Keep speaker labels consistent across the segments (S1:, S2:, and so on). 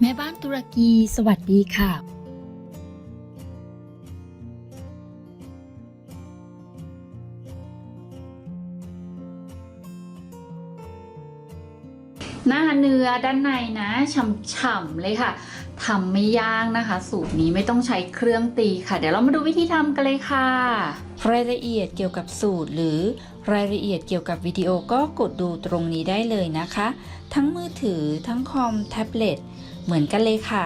S1: แม่บ้านตุรกีสวัสดีค่ะ
S2: หน้าเนื้อด้านในนะฉ่ำๆเลยค่ะทำไม่ยากนะคะ สูตรนี้ไม่ต้องใช้เครื่องตีค่ะ เดี๋ยวเรามาดูวิธีทำกันเลยค่ะ
S3: รายละเอียดเกี่ยวกับสูตรหรือรายละเอียดเกี่ยวกับวิดีโอก็กดดูตรงนี้ได้เลยนะคะ ทั้งมือถือทั้งคอมแท็บเล็ต เหมือนกันเลยค่ะ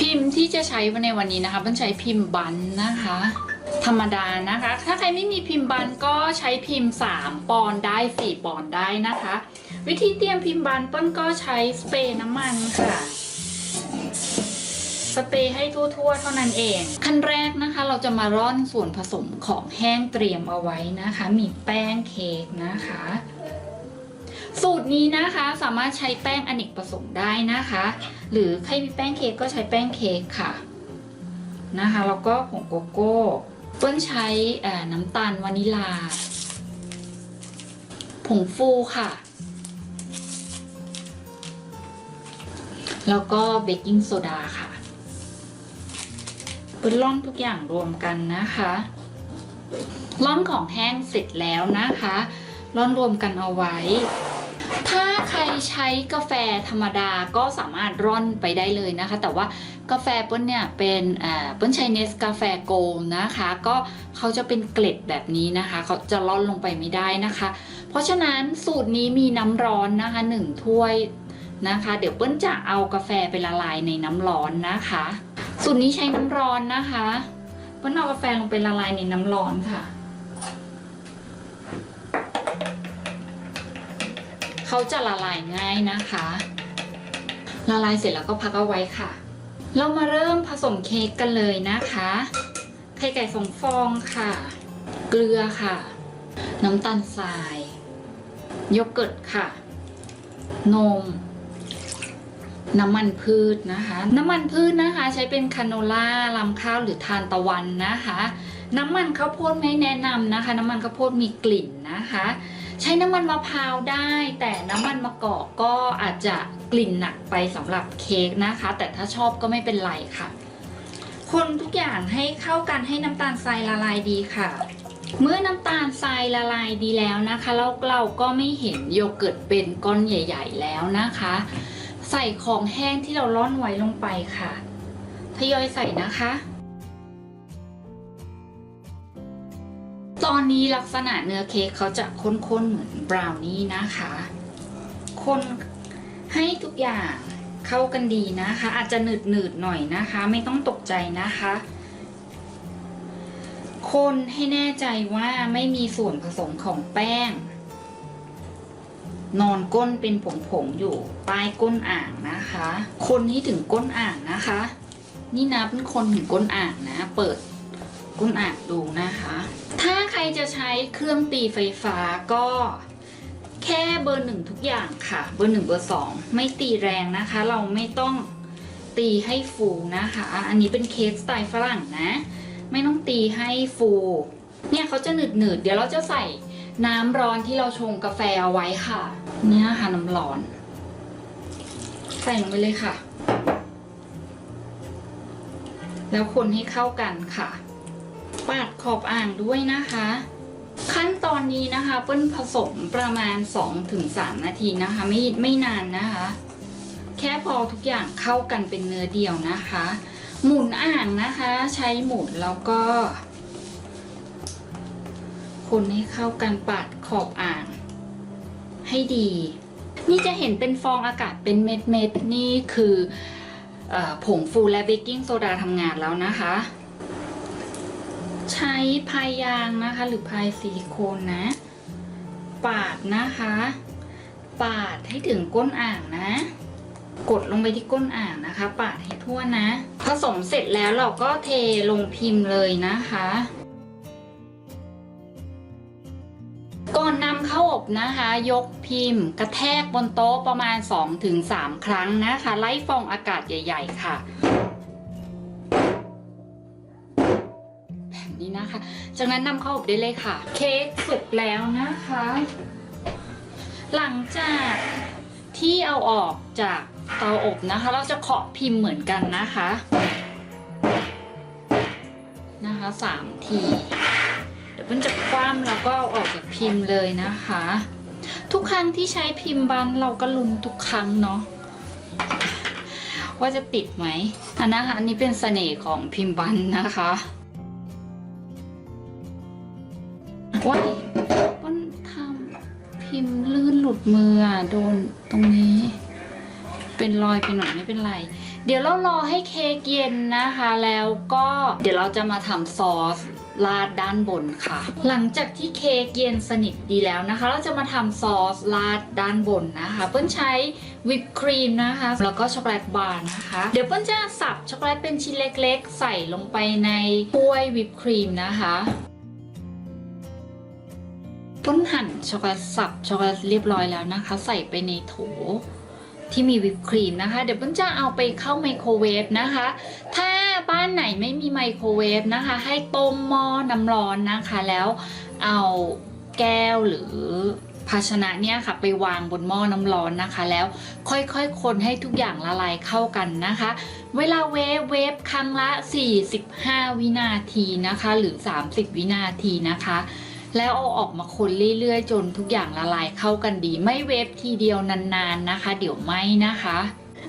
S2: พิมพ์ที่จะใช้ในวันนี้นะคะเป็นใช้พิมพ์บันนะคะ ธรรมดานะคะ ถ้าใครไม่มีพิมพ์บันก็ใช้พิมพ์ 3 ปอนด์ได้ 4 ปอนด์ได้นะคะ วิธีเตรียมพิมพ์บันต้นก็ใช้สเปรย์น้ำมันค่ะสเปรย์ให้ทั่วๆ เท่านั้นเอง ขั้นแรกนะคะ เราจะมาร่อนส่วนผสมของแห้งเตรียมเอาไว้นะคะ มีแป้งเค้กนะคะ ตรนี้นะคะสามารถใช้แป้งอเนกประสงค์ได้นะคะ หรือใครมีแป้งเค้กก็ใช้แป้งเค้กค่ะนะคะแล้วก็ผงโกโก้เปิ้ลใช้น้ำตาลวานิลา ผงฟูค่ะ แล้วก็เบกกิ้งโซดาค่ะเปิ้ลร่อนทุกอย่างรวมกันนะคะร่อนของแห้งเสร็จแล้วนะคะร่อนรวมกันเอาไว้ ถ้าใครใช้กาแฟธรรมดาก็สามารถร่อนไปได้เลยนะคะ แต่ว่ากาแฟเปิ้ลเนี่ยเป็นเปิ้ลใช้เนสกาแฟโกลนะคะ ก็เขาจะเป็นเกล็ดแบบนี้นะคะ เขาจะร่อนลงไปไม่ได้นะคะ เพราะฉะนั้นสูตรนี้มีน้ำร้อนนะคะหนึ่งถ้วยนะคะ เดี๋ยวเปิ้ลจะเอากาแฟไปละลายในน้ำร้อนนะคะ สูตรนี้ใช้น้ำร้อนนะคะเปิ้ลเอากาแฟลงไปละลายในน้ำร้อนค่ะ เขาจะละลายง่ายนะคะ ละลายเสร็จแล้วก็พักเอาไว้ค่ะ เรามาเริ่มผสมเค้กกันเลยนะคะไข่ไก่สองฟองค่ะ เกลือค่ะ น้ำตาลทรายโยเกิร์ตค่ะ นม น้ำมันพืชนะคะ น้ำมันพืชนะคะ ใช้เป็นคาโนล่าลำข้าวหรือทานตะวันนะคะ น้ำมันข้าวโพดไม่แนะนำนะคะ น้ำมันข้าวโพดมีกลิ่นนะคะ ใช้น้ำมันมะพร้าวได้ แต่น้ำมันมะกอกก็อาจจะกลิ่นหนักไปสำหรับเค้กนะคะ แต่ถ้าชอบก็ไม่เป็นไรค่ะ คนทุกอย่างให้เข้ากันให้น้ำตาลทรายละลายดีค่ะ เมื่อน้ำตาลทรายละลายดีแล้วนะคะแล้วเราก็ไม่เห็นโยเกิร์ตเป็นก้อนใหญ่ ๆ แล้วนะคะ ใส่ของแห้งที่เราร่อนไว้ลงไปค่ะทยอยใส่นะคะ ตอนนี้ลักษณะเนื้อเค้กเขาจะข้นๆเหมือนบราวนี่นะคะ คนให้ทุกอย่างเข้ากันดีนะคะ อาจจะหนืดๆหน่อยนะคะ ไม่ต้องตกใจนะคะ คนให้แน่ใจว่าไม่มีส่วนผสมของแป้ง นอนก้นเป็นผงๆอยู่ใต้ก้นอ่างนะคะ คนให้ถึงก้นอ่างนะคะ นี่นะเป็นคนถึงก้นอ่างนะ เปิด ก้นอ่างดูนะคะ ถ้าใครจะใช้เครื่องตีไฟฟ้าก็แค่เบอร์หนึ่งทุกอย่างค่ะ เบอร์หนึ่งเบอร์สองไม่ตีแรงนะคะ เราไม่ต้องตีให้ฟูนะคะ อันนี้เป็นเค้กสไตล์ฝรั่งนะ ไม่ต้องตีให้ฟู เนี่ยเขาจะหนืดหนืดๆเดี๋ยวเราจะใส่น้ำร้อนที่เราชงกาแฟเอาไว้ค่ะ เนี่ยค่ะน้ำร้อน ใส่ลงไปเลยค่ะ แล้วคนให้เข้ากันค่ะ ปาดขอบอ่างด้วยนะคะ ขั้นตอนนี้นะคะเปิ้ลผสมประมาณ 2-3 นาทีนะคะ ไม่ไม่นานนะคะ แค่พอทุกอย่างเข้ากันเป็นเนื้อเดียวนะคะ หมุนอ่างนะคะ ใช้หมุนแล้วก็ คนให้เข้ากันปาดขอบอ่าง ให้ดี นี่จะเห็นเป็นฟองอากาศเป็นเม็ดเม็ดๆนี่คืออผงฟูและเบกกิ้งโซดาทำงานแล้วนะคะ ใช้พายยางนะคะ หรือพายซิลิโคนนะ ปาดนะคะ ปาดให้ถึงก้นอ่างนะ กดลงไปที่ก้นอ่างนะคะ ปาดให้ทั่วนะ ผสมเสร็จแล้วเราก็เทลงพิมพ์เลยนะคะก่อนนำเข้าอบนะคะ ยกพิมพ์ กระแทกบนโต๊ะประมาณ 2-3 ครั้งนะคะ ไล่ฟองอากาศใหญ่ ๆ ค่ะ นี้นะคะ จากนั้นนำเข้าอบได้เลยค่ะ เค้กสุกแล้วนะคะ หลังจากที่เอาออกจากเตาอบนะคะ เราจะเคาะพิมพ์เหมือนกันนะคะนะคะสามทีเดี๋ยวมันจะคว่ำแล้วก็เอาออกจากพิมพ์เลยนะคะ ทุกครั้งที่ใช้พิมพ์บันเราก็ลุ้นทุกครั้งเนาะว่าจะติดไหมอันนะคะอันนี้เป็นเสน่ห์ของพิมพ์บันนะคะ ว้ายมันทำพิมพ์ลื่นหลุดมืออะโดนตรงนี้ เป็นรอยไปหน่อยไม่เป็นไร เดี๋ยวเรารอให้เค้กเย็นนะคะ แล้วก็เดี๋ยวเราจะมาทำซอสราดด้านบนค่ะ หลังจากที่เค้กเย็นสนิทดีแล้วนะคะ เราจะมาทำซอสราดด้านบนนะคะ เปิ้ลใช้วิปครีมนะคะ แล้วก็ช็อกโกแลตบาร์นะคะ เดี๋ยวเปิ้ลจะสับช็อกโกแลตเป็นชิ้นเล็กๆ ใส่ลงไปในถ้วยวิปครีมนะคะ ต้นหั่นช็อกโกแลตสับช็อกโกแลตเรียบร้อยแล้วนะคะ ใส่ไปในโถที่มีวิปครีมนะคะ เดี๋ยวเปิ้ลจะเอาไปเข้าไมโครเวฟนะคะ ถ้าบ้านไหนไม่มีไมโครเวฟนะคะ ให้ต้มหม้อน้ำร้อนนะคะ แล้วเอาแก้วหรือภาชนะเนี่ยค่ะไปวางบนหม้อน้ำร้อนนะคะ แล้วค่อยๆคนให้ทุกอย่างละลายเข้ากันนะคะ เวลาเวฟเวฟครั้งละ 45 วินาทีนะคะ หรือ 30 วินาทีนะคะ แล้วเอาออกมาคนเรื่อยๆ จนทุกอย่างละลายเข้ากันดี ไม่เวฟทีเดียวนานๆนะคะ เดี๋ยวไหมนะคะ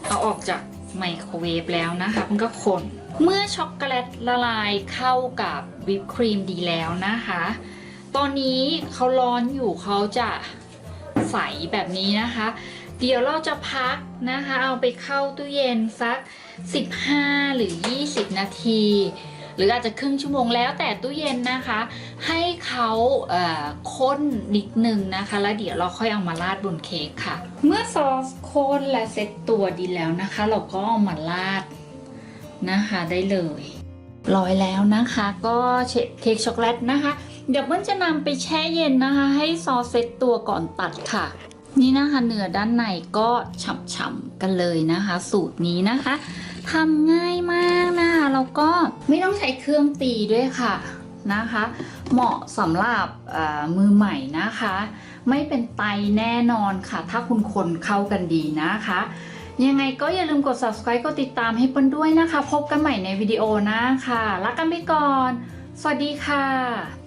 S2: เอาออกจากไมโครเวฟแล้วนะคะมันก็คน เมื่อช็อกโกแลตละลายเข้ากับวิปครีมดีแล้วนะคะ ตอนนี้เขาร้อนอยู่เขาจะใสแบบนี้นะคะ เดี๋ยวเราจะพักนะคะ เอาไปเข้าตู้เย็นสัก 15 หรือ 20 นาที หรืออาจจะครึ่งชั่วโมงแล้วแต่ตู้เย็นนะคะ ให้เขาเอ่อข้นนิดนึงนะคะ แล้วเดี๋ยวเราค่อยเอามาราดบนเค้กค่ะ เมื่อซอสข้นและเซ็ตตัวดีแล้วนะคะ เราก็เอามาราดนะคะได้เลยร้อยแล้วนะคะก็เชเค้กช็อกโกแลตนะคะ เดี๋ยวมันจะนำไปแช่เย็นนะคะ ให้ซอสเซ็ตตัวก่อนตัดค่ะ นี่นะคะเนื้อด้านในก็ฉ่ำๆกันเลยนะคะ สูตรนี้นะคะ ทำง่ายมากนะคะแล้วก็ไม่ต้องใช้เครื่องตีด้วยค่ะนะคะ เหมาะสำหรับมือใหม่นะคะ ไม่เป็นไตแน่นอนค่ะ ถ้าคุณคนเข้ากันดีนะคะ ยังไงก็อย่าลืมกด subscribe กดติดตามให้เปิ้ลด้วยนะคะ พบกันใหม่ในวิดีโอหน้าค่ะลากันไปก่อน สวัสดีค่ะ